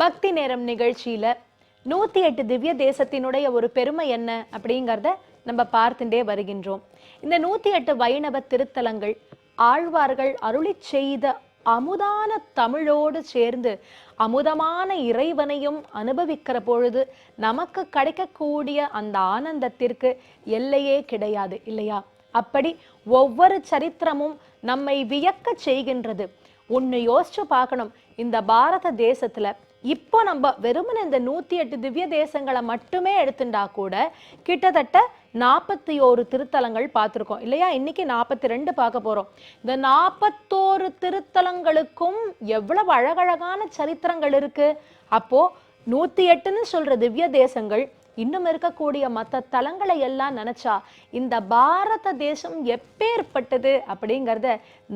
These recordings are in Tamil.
பக்தி நேரம் நிகழ்ச்சியில நூத்தி எட்டு திவ்ய தேசத்தினுடைய ஒரு பெருமை என்ன அப்படிங்கிறத நம்ம பார்த்துட்டே வருகின்றோம். இந்த நூத்தி எட்டு வைணவ திருத்தலங்கள் ஆழ்வார்கள் அருளிச் செய்த அமுதான தமிழோடு சேர்ந்து அமுதமான இறைவனையும் அனுபவிக்கிற பொழுது நமக்கு கிடைக்கக்கூடிய அந்த ஆனந்தத்திற்கு எல்லையே கிடையாது இல்லையா? அப்படி ஒவ்வொரு சரித்திரமும் நம்மை வியக்க செய்கின்றது. ஒன்று யோசிச்சு பார்க்கணும். இந்த பாரத தேசத்துல இப்போ நம்ம வெறுமன இந்த நூத்தி எட்டு திவ்ய தேசங்களை மட்டுமே எடுத்துட்டா கூட கிட்டத்தட்ட நாற்பத்தி ஓரு திருத்தலங்கள் பார்த்துருக்கோம். இல்லையா? இன்னைக்கு நாற்பத்தி ரெண்டு பார்க்க போறோம். இந்த நாற்பத்தோரு திருத்தலங்களுக்கும் எவ்வளவு அழகழகான சரித்திரங்கள் இருக்கு? அப்போ நூத்தி எட்டுன்னு சொல்ற திவ்ய தேசங்கள் இன்னும் இருக்கக்கூடிய மற்ற தலங்களை எல்லாம் நினைச்சா இந்த பாரத தேசம் எப்பேற்பட்டது அப்படிங்கிறத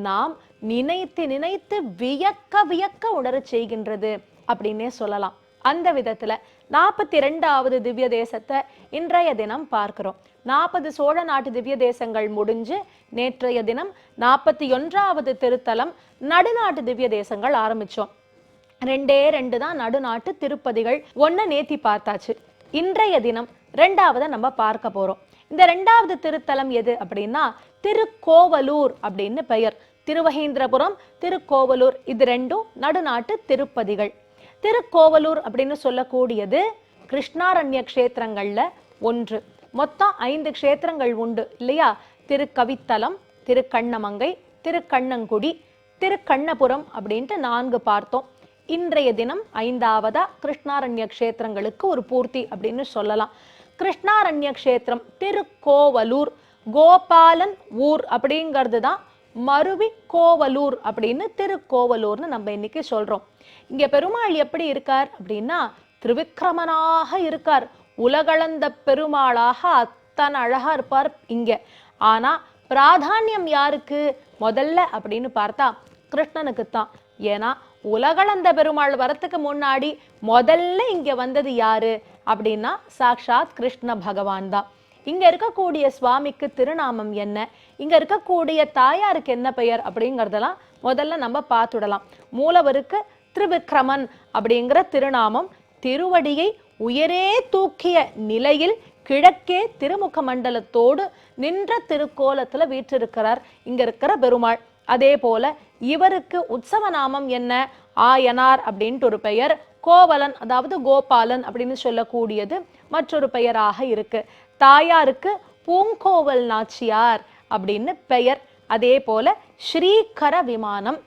நாம் நினைத்து நினைத்து வியக்க வியக்க உணரச் செய்கின்றது. அப்படின்னே சொல்லலாம். அந்த விதத்துல நாற்பத்தி ரெண்டாவது திவ்ய தேசத்தை இன்றைய தினம் பார்க்கிறோம். நாற்பது சோழ நாட்டு திவ்ய தேசங்கள் முடிஞ்சு நேற்றைய தினம் நாற்பத்தி ஒன்றாவது திருத்தலம் நடுநாட்டு திவ்ய தேசங்கள் ஆரம்பிச்சோம். ரெண்டே ரெண்டு தான் நடுநாட்டு திருப்பதிகள். ஒன்று நேத்தி பார்த்தாச்சு. இன்றைய தினம் ரெண்டாவதை நம்ம பார்க்க போறோம். இந்த ரெண்டாவது திருத்தலம் எது அப்படின்னா திருக்கோவலூர் அப்படின்னு பெயர். திருவகேந்திரபுரம் திருக்கோவலூர் இது ரெண்டும் நடுநாட்டு திருப்பதிகள். திருக்கோவலூர் அப்படின்னு சொல்லக்கூடியது கிருஷ்ணாரண்ய க்ஷேத்திரங்களில் ஒன்று. மொத்தம் ஐந்து க்ஷேத்திரங்கள் உண்டு இல்லையா? திருக்கவித்தலம் திருக்கண்ணமங்கை திருக்கண்ணங்குடி திருக்கண்ணபுரம் அப்படின்ட்டு நான்கு பார்த்தோம். இன்றைய தினம் ஐந்தாவதா கிருஷ்ணாரண்ய க்ஷேத்திரங்களுக்கு ஒரு பூர்த்தி அப்படின்னு சொல்லலாம். கிருஷ்ணாரண்ய க்ஷேத்திரம் திருக்கோவலூர் கோபாலன் ஊர் அப்படிங்கிறது தான் மருவி கோவலூர் அப்படின்னு திருக்கோவலூர்னு நம்ம இன்னைக்கு சொல்றோம். இங்க பெருமாள் எப்படி இருக்கார் அப்படின்னா திருவிக்கிரமனாக இருக்கார். உலகளந்த பெருமாளாக அத்தனை அழகா இருப்பார் இங்க. ஆனா பிராதானியம் யாருக்கு? முதல்ல அப்படின்னு பார்த்தா கிருஷ்ணனுக்கு தான் ஏன்னா உலகளந்த பெருமாள் வரத்துக்கு முன்னாடி முதல்ல இங்க வந்தது யாரு? அப்படின்னா சாக்ஷாத் கிருஷ்ண பகவான் தான். இங்க இருக்கக்கூடிய சுவாமிக்கு திருநாமம் என்ன? இங்க இருக்கக்கூடிய தாயாருக்கு என்ன பெயர் அப்படிங்கறதெல்லாம் முதல்ல நம்ம பார்த்துடலாம். மூலவருக்கு திரிவிக்ரமன் அப்படிங்கிற திருநாமம் திருவடியை உயரே தூக்கிய நிலையில் கிழக்கே திருமுக மண்டலத்தோடு நின்ற திருக்கோலத்தில் வீற்றிருக்கிறார். இங்க இருக்கிற பெருமாள். அதே போல இவருக்கு உற்சவ நாமம் என்ன? ஆயனார் அப்படின்ட்டு ஒரு பெயர் கோவலன் அதாவது கோபாலன் அப்படின்னு சொல்லக்கூடியது மற்றொரு பெயராக இருக்கு. தாயாருக்கு பூங்கோவல் நாச்சியார் அப்படின்னு பெயர். அதே போல ஸ்ரீகர விமானம்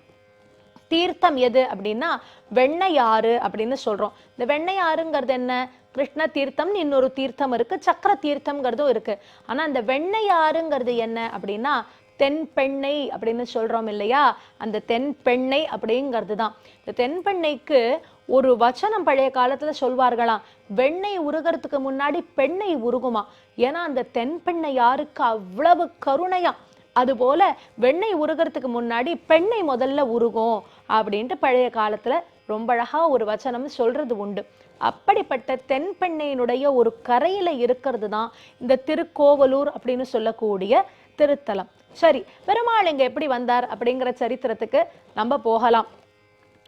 தீர்த்தம் எது அப்படின்னா வெண்ணையாறு அப்படின்னு சொல்றோம். இந்த வெண்ணையாறுங்கிறது என்ன? கிருஷ்ண தீர்த்தம்னு இன்னொரு தீர்த்தம் இருக்கு சக்கர தீர்த்தம்ங்கிறதும் இருக்கு. ஆனா இந்த வெண்ணையாறுங்கிறது என்ன அப்படின்னா தென்பெண்ணை அப்படின்னு சொல்றோம் இல்லையா? அந்த தென்பெண்ணை அப்படிங்கிறது தான். இந்த தென்பெண்ணைக்கு ஒரு வச்சனம் பழைய காலத்துல சொல்வார்களாம் வெண்ணெய் உருகிறதுக்கு முன்னாடி பெண்ணை உருகுமா? ஏன்னா அந்த தென்பெண்ணை யாருக்கு? அவ்வளவு கருணையா. அதுபோல வெண்ணெய் உருகிறதுக்கு முன்னாடி பெண்ணை முதல்ல உருகும். அப்படின்ட்டு பழைய காலத்துல ரொம்ப அழகா ஒரு வச்சனம் சொல்றது உண்டு. அப்படிப்பட்ட தென்பெண்ணையினுடைய ஒரு கரையில இருக்கிறது தான் இந்த திருக்கோவலூர் அப்படின்னு சொல்லக்கூடிய திருத்தலம். சரி பெருமாள் இங்க எப்படி வந்தார் அப்படிங்கிற சரித்திரத்துக்கு நம்ம போகலாம்.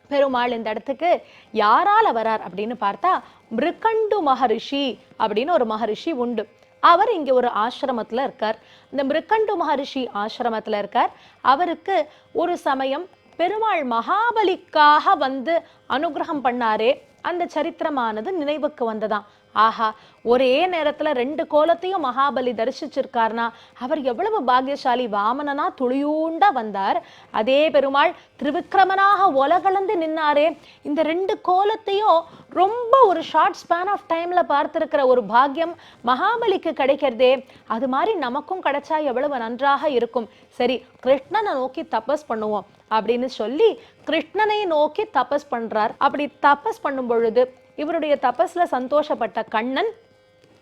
பெருமாள் இந்த இடத்துக்கு யாரால வரார் அப்படின்னு பார்த்தா மிருகண்டு மகரிஷி அப்படின்னு ஒரு மகரிஷி உண்டு. அவர் இங்க ஒரு ஆசிரமத்துல இருக்கார். இந்த மிருகண்டு மகரிஷி ஆசிரமத்தில் இருக்கார். அவருக்கு ஒரு சமயம் பெருமாள் மகாபலிக்காக வந்து அனுகிரகம் பண்ணாரே. அந்த சரித்திரமானது நினைவுக்கு வந்ததாம். ஆஹா ஒரே நேரத்துல ரெண்டு கோலத்தையும் மகாபலி தரிசிச்சிருக்கார்னா அவர் எவ்வளவு பாக்கியசாலி? வாமனனா துளியூண்டா வந்தார். அதே பெருமாள் திருவிக்ரமனாக உலகளந்து நின்னாரே. இந்த ரெண்டு கோலத்தையும் ரொம்ப ஒரு ஷார்ட் ஸ்பேன் ஆஃப் டைம்ல பார்த்திருக்கிற ஒரு பாக்கியம் மகாபலிக்கு கிடைக்கிறதே. அது மாதிரி நமக்கும் கிடைச்சா எவ்வளவு நன்றாக இருக்கும். சரி கிருஷ்ணனை நோக்கி தபஸ் பண்ணுவோம் அப்படின்னு சொல்லி கிருஷ்ணனை நோக்கி தபஸ் பண்றார். அப்படி தபஸ் பண்ணும் பொழுது இவருடைய தபஸில் சந்தோஷப்பட்ட கண்ணன்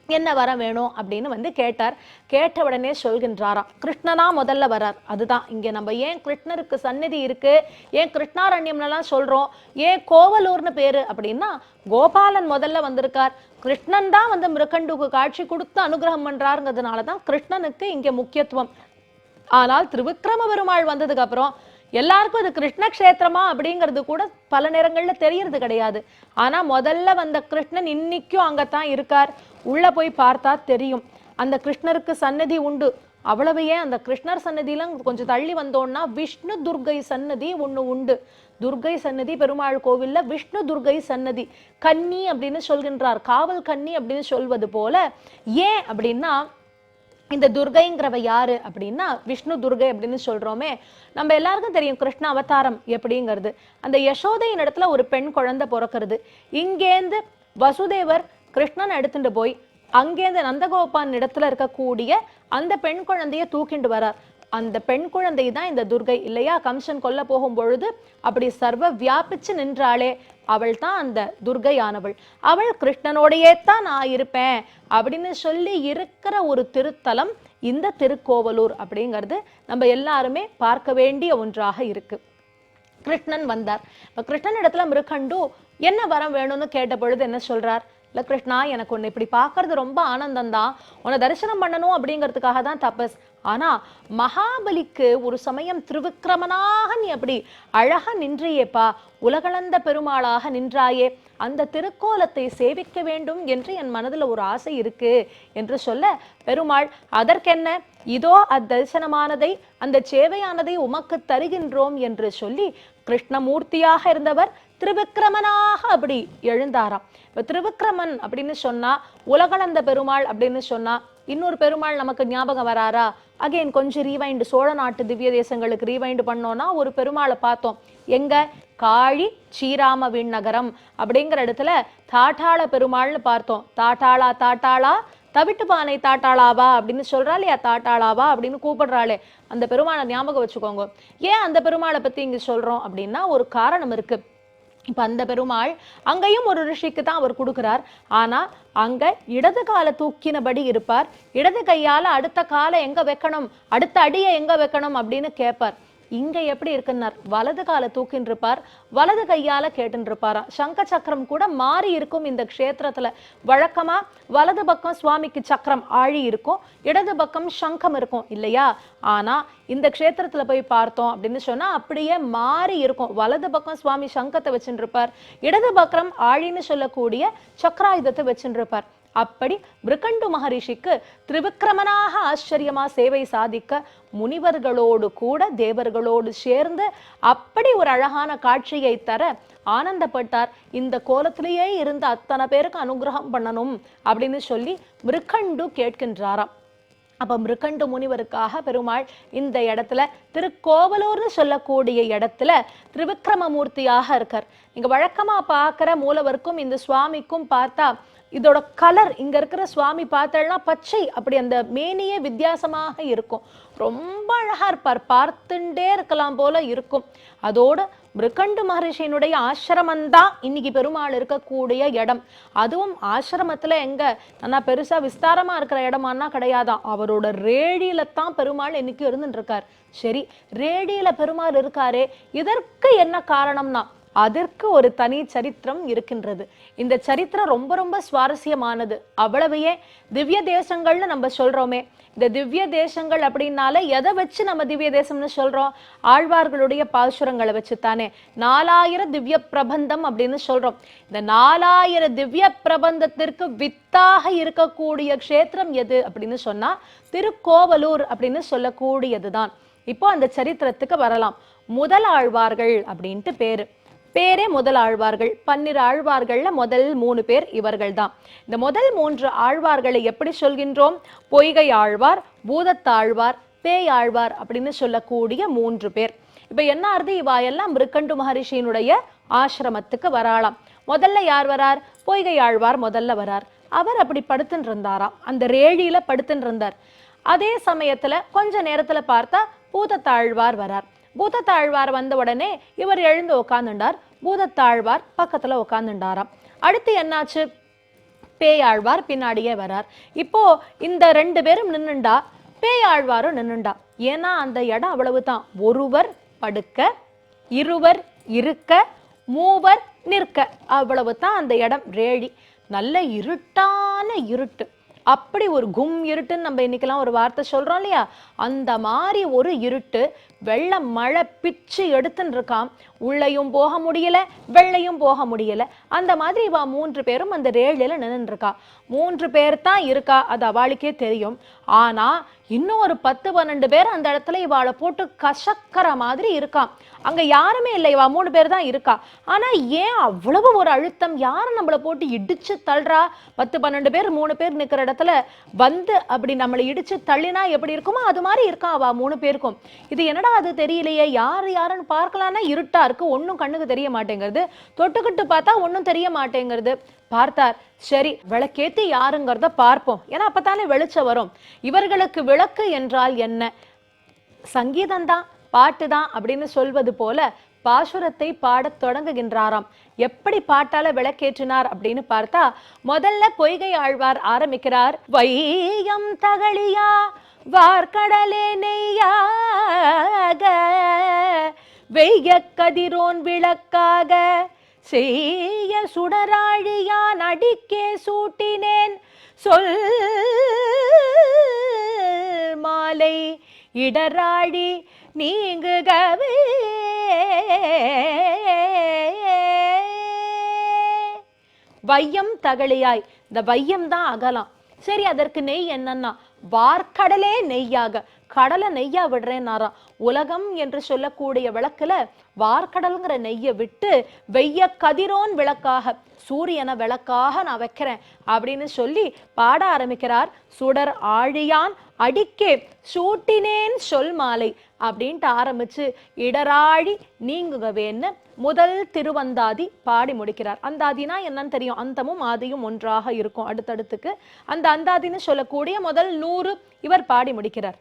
என்ன வர வேணும் அப்படின்னு வந்து கேட்டார். கேட்ட உடனே சொல்கின்றாராம் கிருஷ்ணனா முதல்ல வரார். அதுதான் இங்கே நம்ம ஏன் கிருஷ்ணருக்கு சந்நிதி இருக்கு? ஏன் கிருஷ்ணாரண்யம்லாம் சொல்கிறோம் ஏன் கோவலூர்னு பேர்? அப்படின்னா கோபாலன் முதல்ல வந்திருக்கார். கிருஷ்ணன் தான் வந்து மிருகண்டுக்கு காட்சி கொடுத்து அனுகிரகம் பண்ணுறாருங்கிறதுனால தான் கிருஷ்ணனுக்கு இங்கே முக்கியத்துவம். ஆனால் திருவிக்ரம பெருமாள் வந்ததுக்கு அப்புறம் எல்லாருக்கும் இது கிருஷ்ண கஷேத்திரமா அப்படிங்கிறது கூட பல நேரங்களில் தெரியறது கிடையாது. ஆனால் முதல்ல வந்த கிருஷ்ணன் இன்னைக்கும் தான் இருக்கார். உள்ளே போய் பார்த்தா தெரியும். அந்த கிருஷ்ணருக்கு சன்னதி உண்டு. அவ்வளவு ஏன் அந்த கிருஷ்ணர் சன்னதியில கொஞ்சம் தள்ளி வந்தோம்னா விஷ்ணு துர்கை சன்னதி ஒன்று உண்டு. துர்கை சன்னதி பெருமாள் கோவில்ல விஷ்ணு துர்கை சன்னதி கன்னி அப்படின்னு சொல்கின்றார். காவல் கன்னி அப்படின்னு சொல்வது போல ஏன் அப்படின்னா இந்த துர்கைங்கிறவ யாரு அப்படின்னா விஷ்ணு துர்கை அப்படின்னு சொல்றோமே நம்ம எல்லாருக்கும் தெரியும் கிருஷ்ண அவதாரம் எப்படிங்கிறது. அந்த யசோதையின் இடத்துல ஒரு பெண் குழந்தை பிறக்கிறது. இங்கேந்து வசுதேவர் கிருஷ்ணன் எடுத்துட்டு போய் அங்கேருந்து நந்தகோபான் இடத்துல இருக்கக்கூடிய அந்த பெண் குழந்தைய தூக்கிண்டு வரார். அந்த பெண் குழந்தை தான் இந்த துர்கை இல்லையா? கம்சன் கொல்ல போகும் பொழுது அப்படி சர்வ வியாபிச்சு நின்றாளே அவள் தான் அந்த துர்கையானவள். அவள் கிருஷ்ணனோடையே தான் நான் இருப்பேன் அப்படின்னு சொல்லி இருக்கிற ஒரு திருத்தலம் இந்த திருக்கோவலூர் அப்படிங்கிறது நம்ம எல்லாருமே பார்க்க வேண்டிய ஒன்றாக இருக்கு. கிருஷ்ணன் வந்தார். இப்போ கிருஷ்ணன் இடத்துல மிருகண்டு என்ன வரம் வேணும்னு கேட்ட பொழுது என்ன சொல்றார்? இல்ல கிருஷ்ணா எனக்கு ஒன்று இப்படி பார்க்கறது ரொம்ப ஆனந்தம் தான் உன்னை தரிசனம் பண்ணணும் அப்படிங்கிறதுக்காக தான் தபஸ். ஆனா மகாபலிக்கு ஒரு சமயம் திருவிக்கிரமனாக நீ அப்படி அழகா நின்றியேப்பா. உலகளந்த பெருமாளாக நின்றாயே. அந்த திருக்கோலத்தை சேவிக்க வேண்டும் என்று என் மனதுல ஒரு ஆசை இருக்கு என்று சொல்ல பெருமாள் அதற்கென்ன? இதோ அத்தரிசனமானதை அந்த சேவையானதை உமக்கு தருகின்றோம் என்று சொல்லி கிருஷ்ணமூர்த்தியாக இருந்தவர் திருவிக்கிரமனாக அப்படி எழுந்தாராம். இப்போ திருவிக்கிரமன் அப்படின்னு சொன்னா உலகளந்த பெருமாள் அப்படின்னு சொன்னா இன்னொரு பெருமாள் நமக்கு ஞாபகம் வராரா? அகைன் கொஞ்சம் ரீவைண்டு சோழ நாட்டு திவ்ய தேசங்களுக்கு ரீவைண்ட் பண்ணோன்னா ஒரு பெருமாளை பார்த்தோம். எங்க? காழி ஸ்ரீராம விண்ணகரம் அப்படிங்கிற இடத்துல தாட்டாள பெருமாள்னு பார்த்தோம். தாட்டாளா தாட்டாளா? தவிட்டு பானை தாட்டாளாவா அப்படின்னு சொல்றா இல்லையா? தாட்டாளாவா அப்படின்னு கூப்பிடுறாளே. அந்த பெருமாளை ஞாபகம் வச்சுக்கோங்க. ஏன் அந்த பெருமாளை பத்தி இங்க சொல்றோம் அப்படின்னா ஒரு காரணம் இருக்கு. இப்போ அந்த பெருமாள் அங்கேயும் ஒரு ரிஷிக்கு தான் அவர் கொடுக்குறார். ஆனால் அங்கே இடது காலை தூக்கினபடி இருப்பார். இடது கையால் அடுத்த காலை எங்கே வைக்கணும்? அடுத்த அடியை எங்கே வைக்கணும்? அப்படின்னு கேட்பார். இங்க எப்படி இருக்குன்னார்? வலது காலை தூக்கின்றிருப்பார். வலது கையால கேட்டுன்னு இருப்பாராம் சங்க சக்கரம் கூட மாறி இருக்கும் இந்த க்ஷேத்திரத்துல. வழக்கமா வலது பக்கம் சுவாமிக்கு சக்கரம் ஆழி இருக்கும் இடது பக்கம் சங்கம் இருக்கும் இல்லையா? ஆனா இந்த க்ஷேத்திரத்துல போய் பார்த்தோம் அப்படின்னு சொன்னா அப்படியே மாறி இருக்கும். வலது பக்கம் சுவாமி சங்கத்தை வச்சுருப்பார் இடது பக்கம் ஆழின்னு சொல்லக்கூடிய சக்கராயுதத்தை வச்சுருப்பார் இருப்பார் அப்படி மிருகண்டு மகரிஷிக்கு திரிவிக்ரமனாக ஆச்சரியமா சேவை சாதிக்க முனிவர்களோடு கூட தேவர்களோடு சேர்ந்து அப்படி ஒரு அழகான காட்சியை தர ஆனந்தப்பட்டார். இந்த கோலத்திலேயே இருந்த அத்தனை பேருக்கு அனுகிரகம் பண்ணணும் அப்படின்னு சொல்லி மிருகண்டு கேட்கின்றாராம். அப்போ மிருகண்டு முனிவருக்காக பெருமாள் இந்த இடத்துல திருக்கோவலூர்னு சொல்லக்கூடிய இடத்துல திருவிக்ரமமூர்த்தியாக இருக்கார். நீங்கள் வழக்கமாக பார்க்குற மூலவருக்கும் இந்த சுவாமிக்கும் பார்த்தா இதோட கலர் இங்க இருக்கிற சுவாமி பார்த்தேன்னா பச்சை. அப்படி அந்த மேனியே வித்தியாசமாக இருக்கும். ரொம்ப அழகா இருப்பார். பார்த்துட்டே இருக்கலாம் போல இருக்கும். அதோட மிருகண்டு மகரிஷியினுடைய ஆசிரமந்தான் இன்னைக்கு பெருமாள் இருக்கக்கூடிய இடம். அதுவும் ஆசிரமத்தில் எங்க நல்லா பெருசா விஸ்தாரமா இருக்கிற இடமானா கிடையாதான் அவரோட ரேடியில தான் பெருமாள் இன்னைக்கு இருந்துட்டு இருக்கார் சரி ரேடியில பெருமாள் இருக்காரே இதற்கு என்ன காரணம்னா அதற்கு ஒரு தனி சரித்திரம் இருக்கின்றது. இந்த சரித்திரம் ரொம்ப ரொம்ப சுவாரஸ்யமானது. அவ்வளவையே திவ்ய தேசங்கள்னு நம்ம சொல்றோமே. இந்த திவ்ய தேசங்கள் அப்படின்னால எதை வச்சு நம்ம திவ்ய தேசம்னு சொல்றோம்? ஆழ்வார்களுடைய பாசுரங்களை வச்சு தானே நாலாயிரம் திவ்ய பிரபந்தம் அப்படின்னு சொல்றோம். இந்த நாலாயிரம் திவ்ய பிரபந்தத்திற்கு வித்தாக இருக்கக்கூடிய க்ஷேத்திரம் எது அப்படின்னு சொன்னா திருக்கோவலூர் அப்படின்னு சொல்லக்கூடியதுதான். இப்போ அந்த சரித்திரத்துக்கு வரலாம். முதல் ஆழ்வார்கள் அப்படின்ட்டு பேரு. பேரே முதல் ஆழ்வார்கள் பன்னிரு ஆழ்வார்கள்ல முதல் மூணு பேர் இவர்கள் தான் இந்த முதல் மூன்று ஆழ்வார்களை எப்படி சொல்கின்றோம்? பொய்கை ஆழ்வார் பூதத்தாழ்வார் பேயாழ்வார் அப்படின்னு சொல்லக்கூடிய மூன்று பேர். இப்போ என்ன ஆறுது இவா எல்லாம் மிருக்கண்டு மகரிஷியினுடைய ஆசிரமத்துக்கு வராளாம். முதல்ல யார் வரார்? பொய்கை ஆழ்வார் முதல்ல வரார். அவர் அப்படி படுத்துன்னு இருந்தாராம் அந்த ரேழியில படுத்துன்னு இருந்தார் அதே சமயத்துல கொஞ்ச நேரத்துல பார்த்தா பூதத்தாழ்வார் வரார். பூதத்தாழ்வார் வந்த உடனே இவர் எழுந்து உட்காந்துண்டார் பூதத்தாழ்வார் பக்கத்தில் உட்காந்துண்டாராம் அடுத்து என்னாச்சு? பேயாழ்வார் பின்னாடியே வரார். இப்போ இந்த ரெண்டு பேரும் நின்னுண்டா? பேயாழ்வாரும் நின்னுண்டா. ஏன்னா அந்த இடம் அவ்வளவுதான். ஒருவர் படுக்க இருவர் இருக்க மூவர் நிற்க. அவ்வளவு தான் அந்த இடம். ரேழி நல்ல இருட்டான இருட்டு. அப்படி ஒரு கும் இருட்டுன்னு நம்ம இன்னைக்கெல்லாம் ஒரு வார்த்தை சொல்கிறோம் இல்லையா? அந்த மாதிரி ஒரு இருட்டு வெள்ள மழை பிச்சு எடுத்துன்னு இருக்கான் உள்ளையும் போக முடியல வெள்ளையும் போக முடியல. அந்த மாதிரி இவா மூன்று பேரும் அந்த ரேழில் நின்றுருக்கா மூன்று பேர் தான் இருக்கா அது அவளுக்கே தெரியும். ஆனால் இன்னும் ஒரு பத்து பன்னெண்டு பேர் அந்த இடத்துல இவாளை போட்டு கசக்கிற மாதிரி இருக்கான் அங்கே யாருமே இல்லை. இவா மூணு பேர் தான் இருக்கா. ஆனால் ஏன் அவ்வளவு ஒரு அழுத்தம்? யாரை நம்மளை போட்டு இடிச்சு தள்ளுறா? பத்து பன்னெண்டு பேர் மூணு பேர் நிற்கிற இடத்துல வந்து அப்படி நம்மளை இடிச்சு தள்ளினா எப்படி இருக்குமோ அது மாதிரி இருக்கா அவ மூணு பேருக்கும். இது என்னடா அது தெரியலையே? யார் யாருன்னு பார்க்கலான்னா இருட்டா இருக்கு. ஒன்றும் கண்ணுக்கு தெரிய மாட்டேங்கிறது தொட்டுக்கிட்டு பார்த்தா ஒன்றும் தெரிய மாட்டேங்கிறது பார்த்தார். சரி விளக்கேத்தி யாருங்கிறத பார்ப்போம். ஏன்னா அப்பதானே வெளிச்சம் வரும். இவர்களுக்கு விளக்கு என்றால் என்ன? சங்கீதம்தான் பாட்டு தான் அப்படின்னு சொல்வது போல பாசுரத்தை பாடத் தொடங்குகின்றாராம். எப்படி பாட்டால விளக்கேற்றினார் அப்படின்னு பார்த்தா முதல்ல பொய்கை ஆழ்வார் ஆரம்பிக்கிறார் வையம் தகழியா வார்கடலே நெய்யாக வெய்ய கதிரோன் விளக்காக செய்ய சுடராழியான் அடிக்கே சூட்டினேன் சொல் மாலை இடராழி நீங்குகவே. வையம் தகழியாய். இந்த வையம் தான் அகலாம். சரி அதற்கு நெய் என்னன்னா வார்க்கடலே நெய்யாக. கடலை நெய்யா விடுறேன்னாராம். உலகம் என்று சொல்லக்கூடிய விளக்குல வார்க்கடல்ங்கிற நெய்யை விட்டு வெய்ய கதிரோன் விளக்காக சூரியனை விளக்காக நான் வைக்கிறேன் அப்படின்னு சொல்லி பாட ஆரம்பிக்கிறார். சுடர் ஆழியான் அடிக்கே சூட்டினேன் சொல் மாலை அப்படின்ட்டு ஆரம்பிச்சு இடராழி நீங்குகவேன்னு முதல் திருவந்தாதி பாடி முடிக்கிறார். அந்தாதினா என்னன்னு தெரியும்? அந்தமும் ஆதியும் ஒன்றாக இருக்கும். அடுத்தடுத்துக்கு அந்த அந்தாதின்னு சொல்லக்கூடிய முதல் நூறு இவர் பாடி முடிக்கிறார்.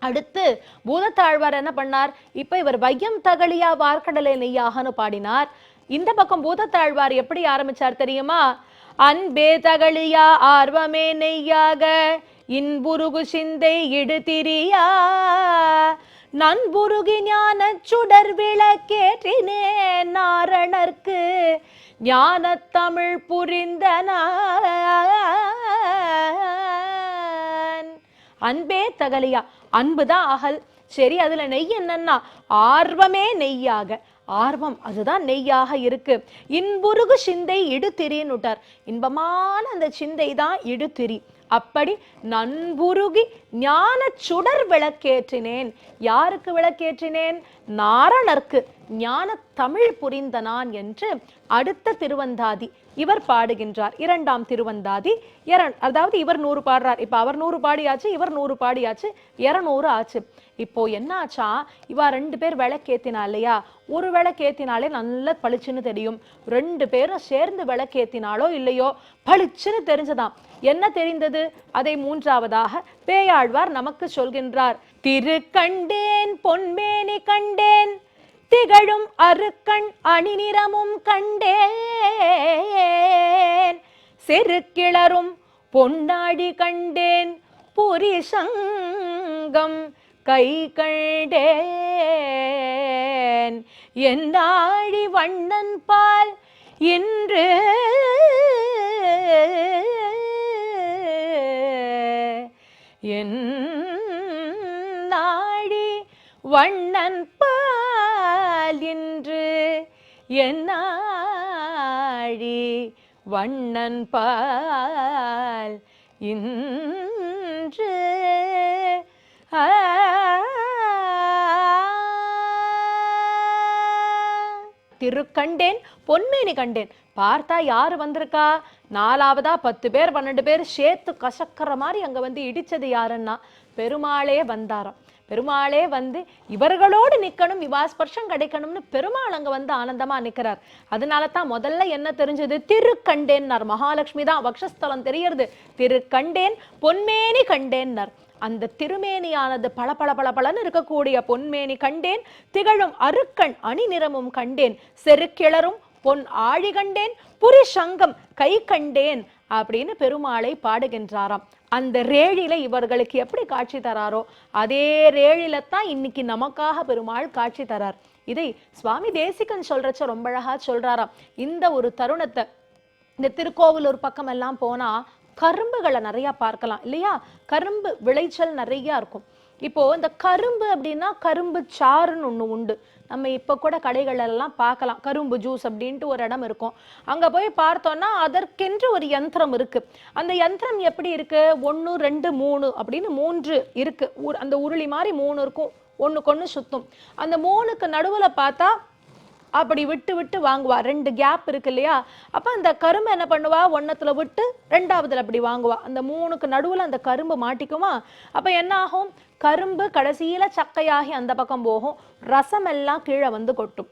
அடுத்து பூதத்தாழ்வார் என்ன பண்ணார்? இப்ப இவர் வையம் தகழியா வார்க்கடலை நெய்யாகனு பாடினார். இந்த பக்கம் பூதத்தாழ்வார் எப்படி ஆரம்பிச்சார் தெரியுமா? அன்பே தகழியா ஆர்வமே நெய்யாக இன்புருகு சிந்தை இடுதிரியா நண்புருகி ஞான சுடர் விளக்கேற்றினே நாரணர்க்கு ஞான தமிழ் புரிந்தன அன்பே தகலையா. அன்புதான் அகல். சரி அதுல நெய் என்னன்னா ஆர்வமே நெய்யாக. ஆர்வம் அதுதான் நெய்யாக இருக்கு. இன்புருகு சிந்தை இடுத்திரின்னு விட்டார் இன்பமான அந்த சிந்தை தான் இடுதிரி. அப்படி நண்புருகி ஞான சுடர் விளக்கேற்றினேன். யாருக்கு விளக்கேற்றினேன்? நாரணர்க்கு. ஞான தமிழ் புரிந்த நான் என்று அடுத்த திருவந்தாதி இவர் பாடுகின்றார். இரண்டாம் திருவந்தாதி அதாவது இவர் நூறு பாடுறார். இப்ப அவர் நூறு பாடியாச்சு இவர் நூறு பாடியாச்சு இரநூறு ஆச்சு. இப்போ என்ன ஆச்சா இவா ரெண்டு பேர் விளக்கேத்தினா இல்லையா? ஒரு விளக்கேத்தினாலே நல்ல பளிச்சுன்னு தெரியும். ரெண்டு பேரும் சேர்ந்து விளக்கேத்தினாலோ இல்லையோ பளிச்சுன்னு தெரிஞ்சதாம் என்ன தெரிந்தது? அதை மூன்றாவதாக பேயாழ்வார் நமக்கு சொல்கின்றார். திரு கண்டேன் பொன்மேனி கண்டேன் திகழும் அருக்கண் அணிநிறமும் கண்டேன். செருக்கிளரும் பொன்னாடி கண்டேன். புரிசங்கம் கை கண்டேன். என்னாழி வண்ணன் பால் இன்று என் நாடி வண்ணன் இன்று என்னாழி வண்ணன் பால் இன்று ஆ. திருக்கண்டேன் பொன்மேனி கண்டேன். பார்த்தா யாரு வந்திருக்கா? நாலாவதா பத்து பேர் பன்னெண்டு பேர் சேர்த்து கசக்கிற மாதிரி அங்க வந்து இடிச்சது யாருன்னா? பெருமாளே வந்தாராம். பெருமாளே வந்து இவர்களோடு நிற்கணும் இவா ஸ்பர்ஷம் கிடைக்கணும்னு பெருமாள் அங்கே வந்து ஆனந்தமாக நிற்கிறார் அதனால தான் முதல்ல என்ன தெரிஞ்சது? திருக்கண்டேன்னார். மகாலட்சுமி தான் வக்ஷஸ்தலம் தெரியறது. திருக்கண்டேன் பொன்மேனி கண்டேன்னார். அந்த திருமேனியானது பல பல பல பலன்னு இருக்கக்கூடிய பொன்மேனி கண்டேன் திகழும் அருக்கண் அணி நிறமும் கண்டேன் செருக்கிளரும் பொன் ஆழி கண்டேன் புரி சங்கம் கை கண்டேன் அப்படின்னு பெருமாளை பாடுகின்றாராம். அந்த ரேழில இவர்களுக்கு எப்படி காட்சி தராரோ அதே ரேழில தான் இன்னைக்கு நமக்காக பெருமாள் காட்சி தரார். இதை சுவாமி தேசிகன் சொல்றச்ச ரொம்ப அழகா சொல்றாராம். இந்த ஒரு தருணத்தை இந்த திருக்கோவிலூர் பக்கம் எல்லாம் போனா கரும்புகளை நிறைய பார்க்கலாம் இல்லையா? கரும்பு விளைச்சல் நிறைய இருக்கும். இப்போ இந்த கரும்பு அப்படின்னா கரும்பு சாறுன்னு ஒண்ணு உண்டு. நம்ம இப்போ கூட கடைகளெல்லாம் பார்க்கலாம். கரும்பு ஜூஸ் அப்படின்ட்டு ஒரு இடம் இருக்கும். அங்கே போய் பார்த்தோன்னா அதற்கென்று ஒரு யந்திரம் இருக்குது அந்த யந்திரம் எப்படி இருக்குது ஒன்று ரெண்டு மூணு அப்படின்னு மூன்று இருக்குது அந்த உருளி மாதிரி மூணு இருக்கும். ஒண்ணுக்கு ஒண்ணு சுத்தும். அந்த மூணுக்கு நடுவில் பார்த்தா அப்படி விட்டு விட்டு வாங்குவா. ரெண்டு கேப் இருக்கு இல்லையா? அப்ப அந்த கரும்பு என்ன பண்ணுவா? ஒன்னத்துல விட்டு ரெண்டாவதுல அப்படி வாங்குவா. அந்த மூணுக்கு நடுவுல அந்த கரும்பு மாட்டிக்குமா? அப்ப என்ன ஆகும்? கரும்பு கடைசியில சக்கையாகி அந்த பக்கம் போகும். ரசம் எல்லாம் கீழே வந்து கொட்டும்.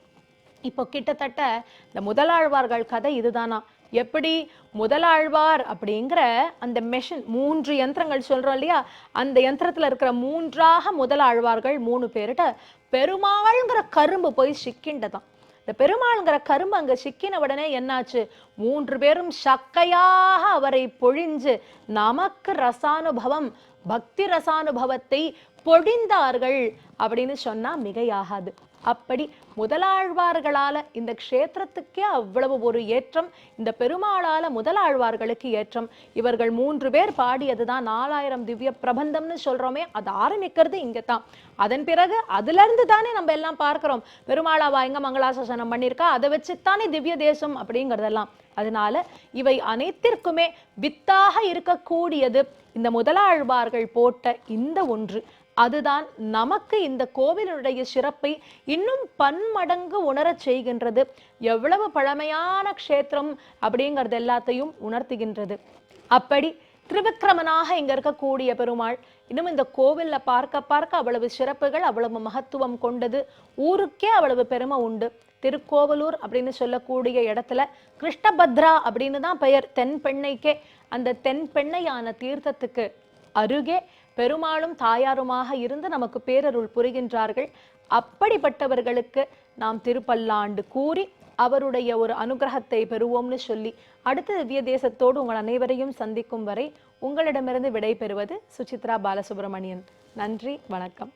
இப்போ கிட்டத்தட்ட இந்த முதலாழ்வார்கள் கதை இதுதானா? எப்படி? முதலாழ்வார் அப்படிங்கிற அந்த மெஷின் மூன்று யந்திரங்கள் சொல்றோம் இல்லையா? அந்த யந்திரத்துல இருக்கிற மூன்றாக முதலாழ்வார்கள் மூணு பேர்கிட்ட பெருமாள்ங்கிற கரும்பு போய் சிக்கின்றதான் இந்த பெருமாள்ங்கிற கரும்பு அங்க சிக்கின உடனே என்னாச்சு? மூன்று பேரும் சக்கையாக அவரை பொழிஞ்சு நமக்கு ரசானுபவம் பக்தி ரசானுபவத்தை பொழிந்தார்கள் அப்படின்னு சொன்னா மிகையாகாது. அப்படி முதலாழ்வார்களால் இந்த க்ஷேத்திரத்துக்கே அவ்வளவு ஒரு ஏற்றம் இந்த பெருமாளால் முதலாழ்வார்களுக்கு ஏற்றம். இவர்கள் மூன்று பேர் பாடியது தான் நாலாயிரம் திவ்ய பிரபந்தம்னு சொல்கிறோமே அது ஆரம்பிக்கிறது இங்கே தான் அதன் பிறகு அதுலேருந்து தானே நம்ம எல்லாம் பார்க்குறோம். பெருமாளாவா எங்கே மங்களாசாசனம் பண்ணியிருக்கா? அதை வச்சுத்தானே திவ்ய தேசம் அப்படிங்கிறதெல்லாம். அதனால இவை அனைத்திற்குமே வித்தாக இருக்கக்கூடியது. இந்த முதலாழ்வார்கள் போட்ட இந்த ஒன்று. அதுதான் நமக்கு இந்த கோவிலுடைய சிறப்பை இன்னும் பன்மடங்கு உணரச் செய்கின்றது. எவ்வளவு பழமையான க்ஷேத்திரம் அப்படிங்கிறது எல்லாத்தையும் உணர்த்துகின்றது. அப்படி திருவிக்கிரமனாக இங்க இருக்கக்கூடிய பெருமாள் இன்னும் இந்த கோவில்ல பார்க்க பார்க்க அவ்வளவு சிறப்புகள் அவ்வளவு மகத்துவம் கொண்டது. ஊருக்கே அவ்வளவு பெருமை உண்டு. திருக்கோவலூர் அப்படின்னு சொல்லக்கூடிய இடத்துல கிருஷ்ணபத்ரா அப்படின்னு தான் பெயர். தென்பெண்ணைக்கே அந்த தென்பெண்ணையான தீர்த்தத்துக்கு அருகே பெருமாளும் தாயாருமாக இருந்து நமக்கு பேரருள் புரிகின்றார்கள். அப்படிப்பட்டவர்களுக்கு நாம் திருப்பல்லாண்டு கூறி அவருடைய ஒரு அனுகிரகத்தை பெறுவோம்னு சொல்லி அடுத்த திவ்ய தேசத்தோடு உங்கள் அனைவரையும் சந்திக்கும் வரை உங்களிடமிருந்து விடைபெறுவது சுசித்ரா பாலசுப்ரமணியன். நன்றி வணக்கம்.